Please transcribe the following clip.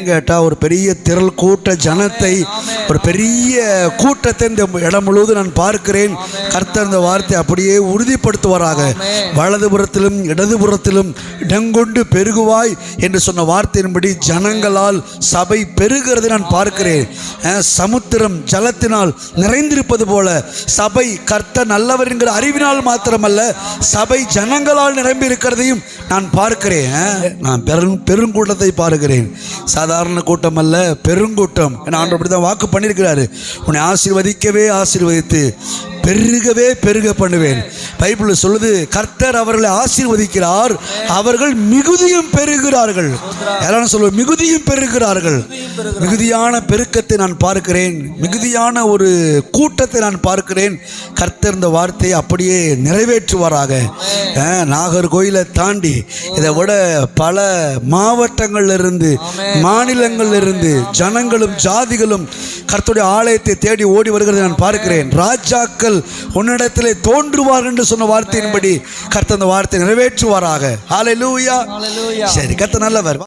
கேட்டால் ஒரு பெரிய திரள் கூட்ட ஜனத்தை ஒரு பெரிய கூட்டத்தை இந்த இடம் முழுவதும் நான் பார்க்கிறேன். கர்த்தர் இந்த வார்த்தை அப்படியே உறுதிப்படுத்துவாராக. வலதுபுறத்திலும் இடதுபுறத்திலும் இடங்கொண்டு பெருகுவாய் என்று சொன்ன வார்த்தையின்படி ஜனங்களால் சபை பெருகிறதை நான் பார்க்கிறேன். சமுத்திரம் ஜலத்தினால் நிறைந்திருப்பது போல சபை கர்த்தர் நல்லவர் என்கிற அறிவினால் மாத்திரமல்ல சபை ஜனங்களால் நிரம்பி இருக்கிறதையும் நான் பார்க்கிறேன். நான் பெரும் பெருங்கூட்டத்தை பார்க்கிறேன். சாதாரண கூட்டம் அல்ல பெருங்கூட்டம். ஏன்னா ஆண்டு அப்படி தான் வாக்கு பண்ணியிருக்கிறாரு. உன்னை ஆசீர்வதிக்கவே ஆசீர்வதித்து பெருகவே பெருக பண்ணுவேன். பைபிள் சொல்லுது கர்த்தர் அவர்களை ஆசீர்வதிக்கிறார். அவர்கள் மிகுதியும் பெருகிறார்கள். யாரும் சொல்லுவோம் மிகுதியும் பெருகிறார்கள். மிகுதியான பெருக்கத்தை நான் பார்க்கிறேன். மிகுதியான ஒரு கூட்டத்தை நான் பார்க்கிறேன். கர்த்தர் இந்த வார்த்தையை அப்படியே நிறைவேற்றுவாராக. நாகர்கோயிலை தாண்டி இதை விட பல மாவட்டங்கள்ல இருந்து மாநிலங்கள்ல இருந்து ஜனங்களும் ஜாதிகளும் கர்த்தருடைய ஆலயத்தை தேடி ஓடி வருகிறதை நான் பார்க்கிறேன். ராஜாக்கள் உன்னிடத்திலே தோன்றுவார் என்று சொன்ன வார்த்தையின்படி கர்த்தர் அந்த வார்த்தை நிறைவேற்றுவாராக. ஹalleluya சரி கர்த்தர் நல்லவர்.